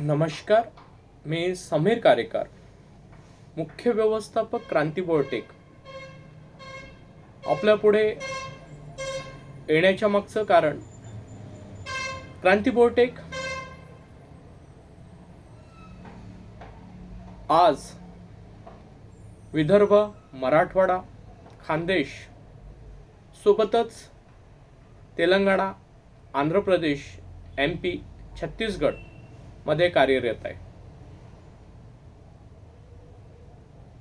नमस्कार मी समीर कारेकर मुख्य व्यवस्थापक क्रांती बोर्टेक आपल्या पुढे येण्याच्या मागचं कारण क्रांती बोर्टेक आज विदर्भ मराठवाडा खानदेश सोबतच तेलंगणा आंध्र प्रदेश एम पी छत्तीसगड मध्ये कार्यरत आहे.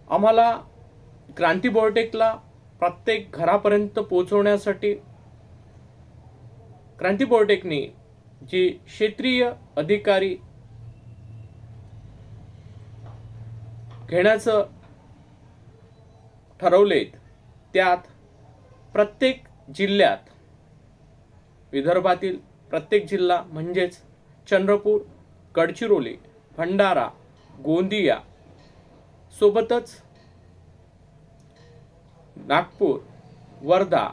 आम्हाला क्रांती बोर्टेकला प्रत्येक घरापर्यंत पोहोचवण्यासाठी क्रांती बोर्टेकनी जी क्षेत्रीय अधिकारी घेण्याचं ठरवलेत त्यात प्रत्येक जिल्ह्यात विदर्भातील प्रत्येक जिल्हा म्हणजेच चंद्रपूर गडचिरोली भंडारा गोंदिया सोबतच नागपूर वर्धा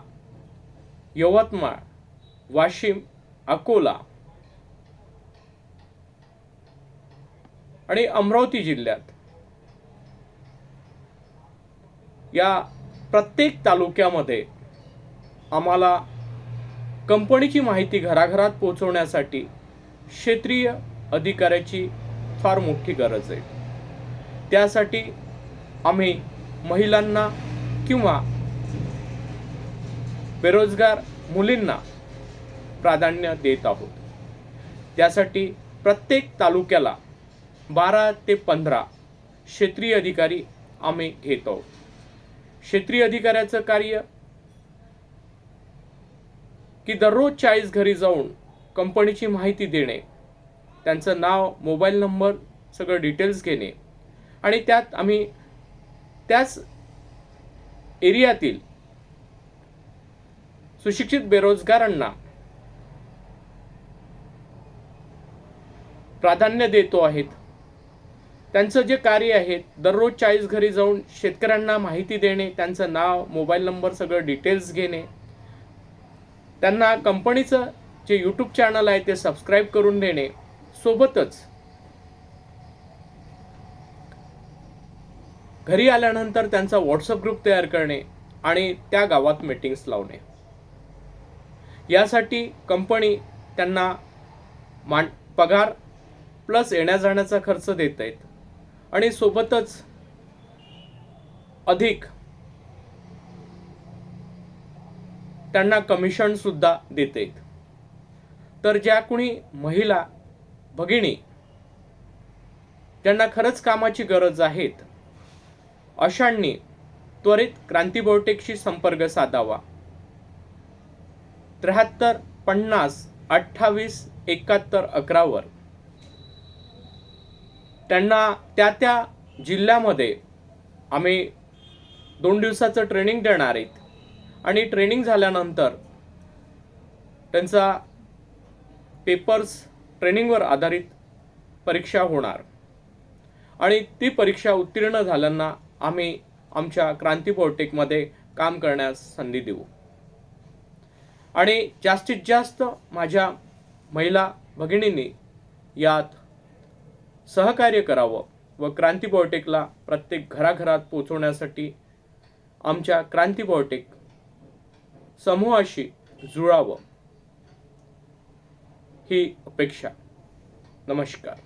यवतमाळ वाशिम अकोला आणि अमरावती जिल्ह्यात. या प्रत्येक तालुक्यामध्ये आम्हाला कंपनीची माहिती घराघरात पोहोचवण्यासाठी क्षेत्रीय अधिकाऱ्याची फार मोठी गरज आहे. त्यासाठी आम्ही महिलांना किंवा बेरोजगार मुलींना प्राधान्य देत आहोत. त्यासाठी प्रत्येक तालुक्याला बारा ते पंधरा क्षेत्रीय अधिकारी आम्ही घेत आहोत. क्षेत्रीय अधिकाऱ्याचं कार्य की दररोज चाळीस घरी जाऊन कंपनीची माहिती देणे त्यांचं नाव मोबाईल नंबर सगळं डिटेल्स घेणे. आणि त्यात आम्ही त्याच एरियातील सुशिक्षित बेरोजगारांना प्राधान्य देतो आहेत. त्यांचं जे कार्य आहे दररोज चाळीस घरी जाऊन शेतकऱ्यांना माहिती देणे त्यांचं नाव मोबाईल नंबर सगळं डिटेल्स घेणे. त्यांना कंपनीचं जे यूट्यूब चॅनल आहे ते सबस्क्राईब करून देणे. सोबतच. घरी आल्यानंतर त्यांचा व्हॉट्सअप ग्रुप तयार करणे आणि त्या गावात मीटिंग्स लावणे. यासाठी कंपनी त्यांना मान पगार प्लस येण्या जाण्याचा खर्च देत आहेत. आणि सोबतच अधिक त्यांना कमिशन सुद्धा देत आहेत. तर ज्या कुणी महिला भगिनी त्यांना खरंच कामाची गरज आहेत. अशांनी त्वरित क्रांती बोर्टेकशी संपर्क साधावा. त्र्याहत्तर पन्नास अठ्ठावीस एकाहत्तर अकरावर. त्यांना त्या त्या जिल्ह्यामध्ये आम्ही दोन दिवसाचं ट्रेनिंग देणार आहेत. आणि ट्रेनिंग झाल्यानंतर त्यांचा पेपर्स ट्रेनिंगवर आधारित परीक्षा होणार. आणि ती परीक्षा उत्तीर्ण झाल्यांना आम्ही आमच्या क्रांती पोर्टेकमध्ये काम करण्यास संधी देऊ. आणि जास्तीत जास्त माझ्या महिला भगिनींनी यात सहकार्य करावं व क्रांती बोर्टेकला प्रत्येक घराघरात पोचवण्यासाठी आमच्या क्रांती बोर्टेक समूहाशी जुळावं. ही अपेक्षा नमस्कार